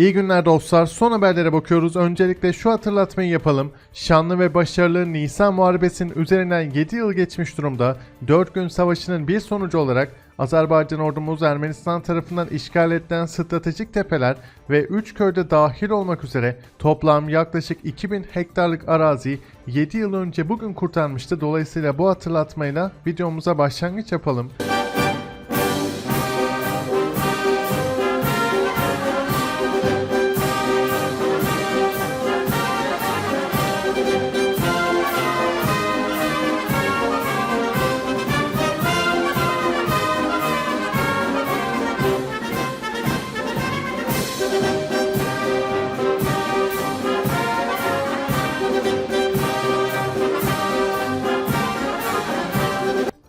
İyi günler dostlar. Son haberlere bakıyoruz. Öncelikle şu hatırlatmayı yapalım. Şanlı ve başarılı Nisan Muharebesi'nin üzerinden 7 yıl geçmiş durumda. 4 gün savaşının bir sonucu olarak Azerbaycan ordumuz Ermenistan tarafından işgal edilen stratejik tepeler ve 3 köyde dahil olmak üzere toplam yaklaşık 2000 hektarlık arazi 7 yıl önce bugün kurtarmıştı. Dolayısıyla bu hatırlatmayla videomuza başlangıç yapalım.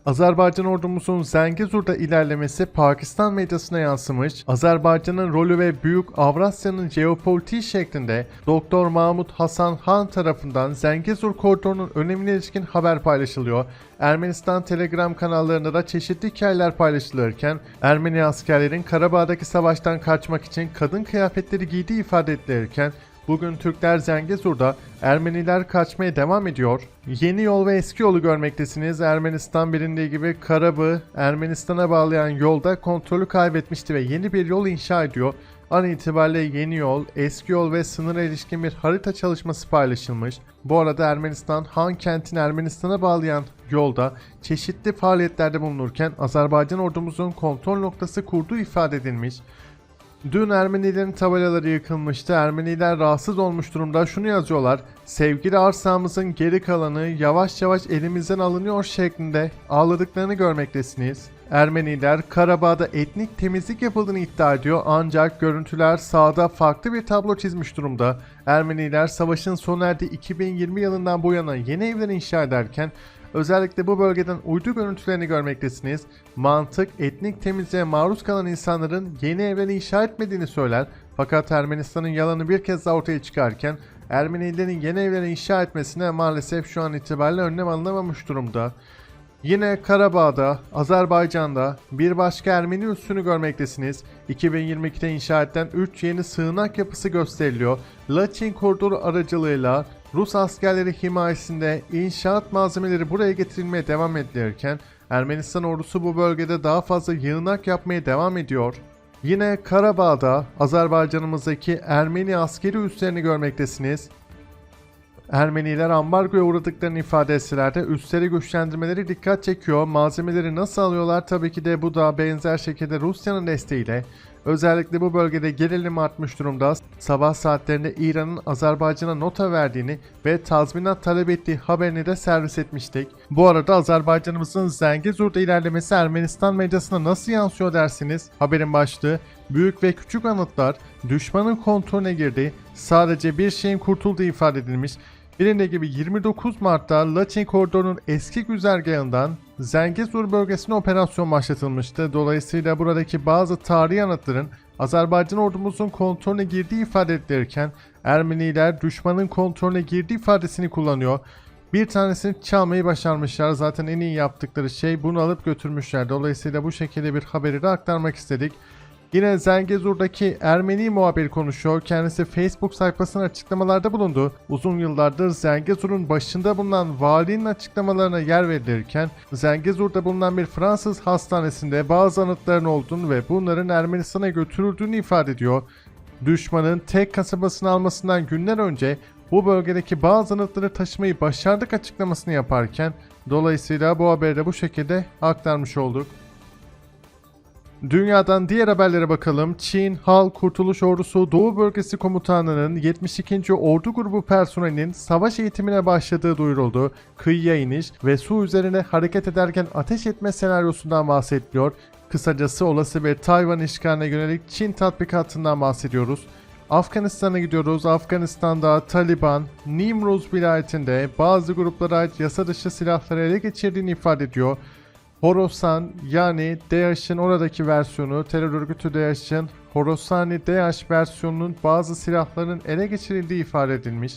Azerbaycan ordumuzun Zengezur'da ilerlemesi Pakistan medyasına yansımış, Azerbaycan'ın rolü ve Büyük Avrasya'nın jeopolitiği şeklinde Doktor Mahmut Hasan Han tarafından Zengezur koridorunun önemine ilişkin haber paylaşılıyor. Ermenistan Telegram kanallarında da çeşitli hikayeler paylaşılırken Ermeni askerlerin Karabağ'daki savaştan kaçmak için kadın kıyafetleri giydiği ifade edilirken Bugün Türkler Zengezur'da, Ermeniler kaçmaya devam ediyor. Yeni yol ve eski yolu görmektesiniz. Ermenistan bilindiği gibi Karabağ, Ermenistan'a bağlayan yolda kontrolü kaybetmişti ve yeni bir yol inşa ediyor. An itibariyle yeni yol, eski yol ve sınıra ilişkin bir harita çalışması paylaşılmış. Bu arada Ermenistan, Han kentini Ermenistan'a bağlayan yolda çeşitli faaliyetlerde bulunurken Azerbaycan ordumuzun kontrol noktası kurduğu ifade edilmiş. Dün Ermenilerin tabelaları yıkılmıştı. Ermeniler rahatsız olmuş durumda. Şunu yazıyorlar. Sevgili arsamızın geri kalanı yavaş yavaş elimizden alınıyor şeklinde ağladıklarını görmektesiniz. Ermeniler Karabağ'da etnik temizlik yapıldığını iddia ediyor ancak görüntüler sağda farklı bir tablo çizmiş durumda. Ermeniler savaşın sona erdiği 2020 yılından bu yana yeni evler inşa ederken Özellikle bu bölgeden uydu görüntülerini görmektesiniz. Mantık etnik temizliğe maruz kalan insanların yeni evleri inşa etmediğini söyler. Fakat Ermenistan'ın yalanı bir kez daha ortaya çıkarken Ermenilerin yeni evleri inşa etmesine maalesef şu an itibariyle önlem alınamamış durumda. Yine Karabağ'da, Azerbaycan'da bir başka Ermeni üssünü görmektesiniz. 2022'de inşa edilen 3 yeni sığınak yapısı gösteriliyor. Laçin koridoru aracılığıyla Rus askerleri himayesinde inşaat malzemeleri buraya getirilmeye devam edilirken Ermenistan ordusu bu bölgede daha fazla yığınak yapmaya devam ediyor. Yine Karabağ'da Azerbaycan'ımızdaki Ermeni askeri üslerini görmektesiniz. Ermeniler ambargoya uğradıklarını ifade etseler de üstleri güçlendirmeleri dikkat çekiyor. Malzemeleri nasıl alıyorlar tabii ki de bu da benzer şekilde Rusya'nın desteğiyle. Özellikle bu bölgede gerilim artmış durumda. Sabah saatlerinde İran'ın Azerbaycan'a nota verdiğini ve tazminat talep ettiği haberini de servis etmiştik. Bu arada Azerbaycan'ımızın Zengezur'da ilerlemesi Ermenistan medyasına nasıl yansıyor dersiniz? Haberin başlığı büyük ve küçük anıtlar düşmanın kontrolüne girdi. Sadece bir şeyin kurtulduğu ifade edilmiş. Bilindiği gibi 29 Mart'ta Laçin koridorunun eski güzergahından Zengezur bölgesine operasyon başlatılmıştı. Dolayısıyla buradaki bazı tarihi anıtların Azerbaycan ordumuzun kontrolüne girdiği ifade edilirken Ermeniler düşmanın kontrolüne girdiği ifadesini kullanıyor. Bir tanesini çalmayı başarmışlar. Zaten en iyi yaptıkları şey bunu alıp götürmüşler. Dolayısıyla bu şekilde bir haberi de aktarmak istedik. Yine Zengezur'daki Ermeni muhabir konuşuyor. Kendisi Facebook sayfasına açıklamalarda bulundu. Uzun yıllardır Zengezur'un başında bulunan valinin açıklamalarına yer verilirken Zengezur'da bulunan bir Fransız hastanesinde bazı anıtların olduğunu ve bunların Ermenistan'a götürüldüğünü ifade ediyor. Düşmanın tek kasabasını almasından günler önce bu bölgedeki bazı anıtları taşımayı başardık açıklamasını yaparken dolayısıyla bu haberi de bu şekilde aktarmış olduk. Dünyadan diğer haberlere bakalım. Çin Halk Kurtuluş Ordusu Doğu Bölgesi Komutanı'nın 72. Ordu Grubu personelinin savaş eğitimine başladığı duyuruldu. Kıyıya iniş ve su üzerine hareket ederken ateş etme senaryosundan bahsediliyor. Kısacası olası bir Tayvan işgaline yönelik Çin tatbikatından bahsediyoruz. Afganistan'a gidiyoruz. Afganistan'da Taliban, Nimruz vilayetinde bazı gruplara ait yasa dışı silahları ele geçirdiğini ifade ediyor. Horasan yani DAEŞ'in oradaki versiyonu, terör örgütü DAEŞ'in Horasani DAEŞ versiyonunun bazı silahlarının ele geçirildiği ifade edilmiş.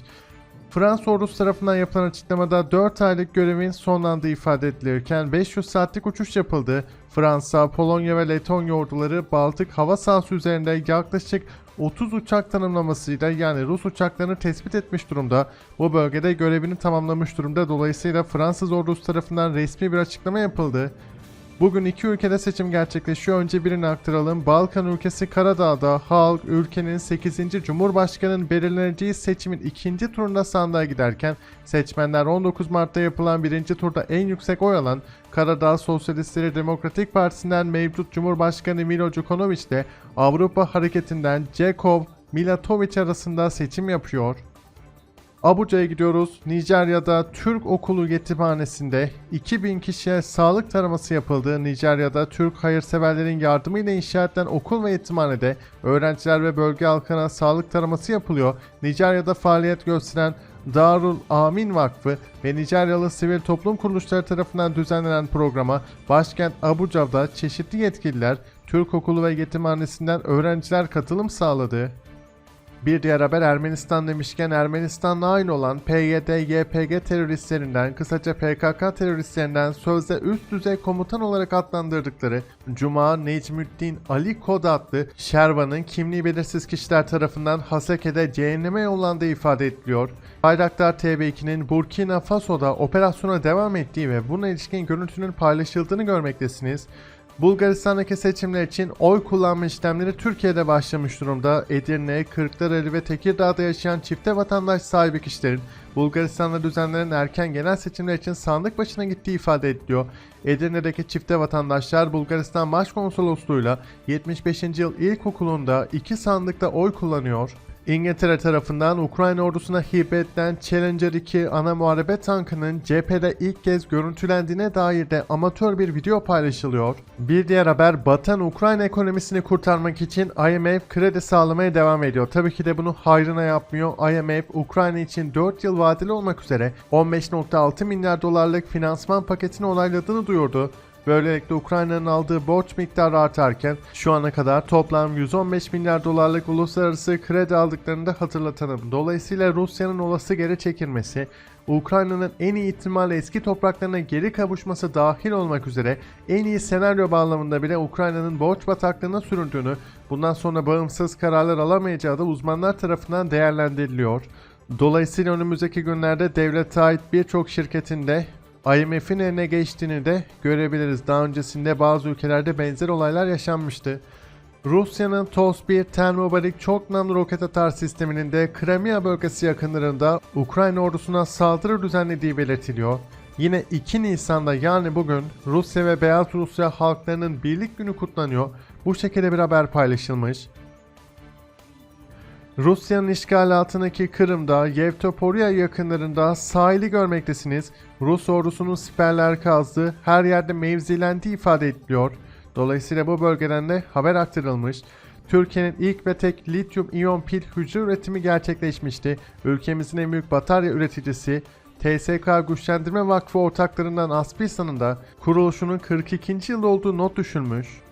Fransız ordusu tarafından yapılan açıklamada 4 aylık görevin sonlandığı ifade edilirken 500 saatlik uçuş yapıldı. Fransa, Polonya ve Letonya orduları Baltık hava sahası üzerinde yaklaşık 30 uçak tanımlamasıyla yani Rus uçaklarını tespit etmiş durumda. Bu bölgede görevini tamamlamış durumda. Dolayısıyla Fransız ordusu tarafından resmi bir açıklama yapıldı. Bugün iki ülkede seçim gerçekleşiyor. Önce birini aktaralım. Balkan ülkesi Karadağ'da halk ülkenin 8. Cumhurbaşkanı'nın belirleneceği seçimin ikinci turunda sandığa giderken seçmenler 19 Mart'ta yapılan birinci turda en yüksek oy alan Karadağ Sosyalistleri Demokratik Partisi'nden mevcut Cumhurbaşkanı Milo Djukanovic ile Avrupa Hareketi'nden Jakov Milatovic arasında seçim yapıyor. Abuca'ya gidiyoruz. Nijerya'da Türk Okulu Yetimhanesi'nde 2000 kişiye sağlık taraması yapıldı. Nijerya'da Türk hayırseverlerin yardımıyla inşa edilen okul ve yetimhanede öğrenciler ve bölge halkına sağlık taraması yapılıyor. Nijerya'da faaliyet gösteren Darul Amin Vakfı ve Nijeryalı sivil toplum kuruluşları tarafından düzenlenen programa başkent Abuca'da çeşitli yetkililer Türk Okulu ve Yetimhanesi'nden öğrenciler katılım sağladı. Bir diğer haber Ermenistan demişken Ermenistan'la aynı olan PYD, YPG teröristlerinden kısaca PKK teröristlerinden sözde üst düzey komutan olarak adlandırdıkları Cuma Necmüddin Ali Kod adlı Şervan'ın kimliği belirsiz kişiler tarafından Haseke'de cehenneme yollandığı ifade ediliyor. Bayraktar TB2'nin Burkina Faso'da operasyona devam ettiği ve buna ilişkin görüntünün paylaşıldığını görmektesiniz. Bulgaristan'daki seçimler için oy kullanma işlemleri Türkiye'de başlamış durumda. Edirne, Kırklareli ve Tekirdağ'da yaşayan çifte vatandaş sahibi kişilerin Bulgaristan'da düzenlenen erken genel seçimler için sandık başına gittiği ifade ediliyor. Edirne'deki çifte vatandaşlar Bulgaristan Başkonsolosluğu'yla 75. yıl ilkokulunda iki sandıkta oy kullanıyor. İngiltere tarafından Ukrayna ordusuna hibe edilen Challenger 2 ana muharebe tankının cephede ilk kez görüntülendiğine dair de amatör bir video paylaşılıyor. Bir diğer haber batan Ukrayna ekonomisini kurtarmak için IMF kredi sağlamaya devam ediyor. Tabii ki de bunu hayrına yapmıyor. IMF Ukrayna için 4 yıl vadeli olmak üzere 15.6 milyar dolarlık finansman paketini onayladığını duyurdu. Böylelikle Ukrayna'nın aldığı borç miktarı artarken şu ana kadar toplam 115 milyar dolarlık uluslararası kredi aldıklarını da hatırlatalım. Dolayısıyla Rusya'nın olası geri çekilmesi, Ukrayna'nın en iyi ihtimalle eski topraklarına geri kavuşması dahil olmak üzere en iyi senaryo bağlamında bile Ukrayna'nın borç bataklığına sürüldüğünü, bundan sonra bağımsız kararlar alamayacağı da uzmanlar tarafından değerlendiriliyor. Dolayısıyla önümüzdeki günlerde devlete ait birçok şirketinde IMF'in eline geçtiğini de görebiliriz. Daha öncesinde bazı ülkelerde benzer olaylar yaşanmıştı. Rusya'nın TOS-1 termobarik çok namlu roket atar sisteminin de Crimea bölgesi yakınlarında Ukrayna ordusuna saldırı düzenlediği belirtiliyor. Yine 2 Nisan'da yani bugün Rusya ve Beyaz Rusya halklarının birlik günü kutlanıyor. Bu şekilde bir haber paylaşılmış. Rusya'nın işgal altındaki Kırım'da Yevtoporya yakınlarında sahili görmektesiniz. Rus ordusunun siperler kazdığı her yerde mevzilendiği ifade ediliyor. Dolayısıyla bu bölgeden de haber aktarılmış. Türkiye'nin ilk ve tek lityum iyon pil hücre üretimi gerçekleşmişti. Ülkemizin en büyük batarya üreticisi TSK Güçlendirme Vakfı ortaklarından Aspilsan'ın da kuruluşunun 42. yıl olduğu not düşülmüş.